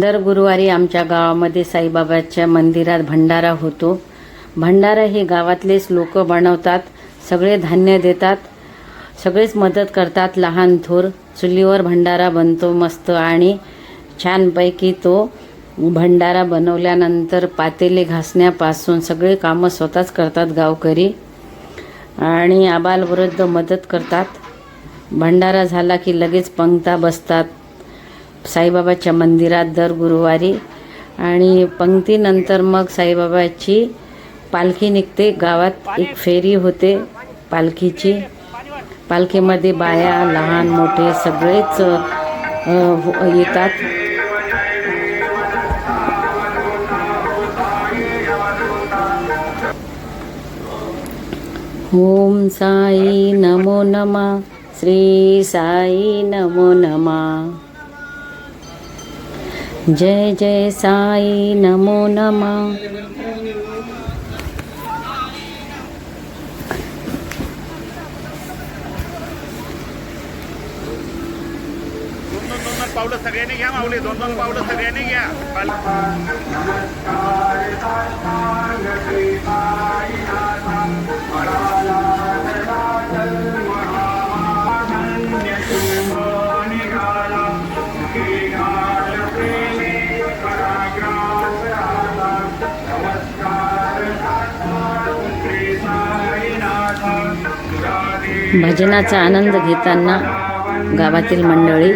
दर गुरुवारी आमच्या गावामध्ये साईबाबाच्या मंदिरात भंडारा होतो. भंडारा हे गावातलेच लोक बनवतात सगळे धान्य देतात सगळेच मदत करतात लहान थोर. चुलीवर भंडारा बनतो मस्त आणि छानपैकी तो भंडारा बनवल्यानंतर पातेले घासण्यापासून सगळे कामं स्वतःच करतात गावकरी आणि आबालवृद्ध मदत करतात. भंडारा झाला की लगेच पंक्ता बसतात. साईबाबाच्या मंदिरात दर गुरुवारी आणि पंक्तीनंतर मग साईबाबाची पालखी निघते. गावात एक फेरी होते पालखीची. पालखीमध्ये बाया लहान मोठे सगळेच हो, येतात. ओम साई नमो नमा. श्री साई नमो नमा. जय जय साई नमो नमा। दोन दोन पावलं सगळ्यांनी घ्या माऊली दोन दोन पावलं सगळ्यांनी घ्या. भजनाचा आनंद घेताना गावातील मंडळी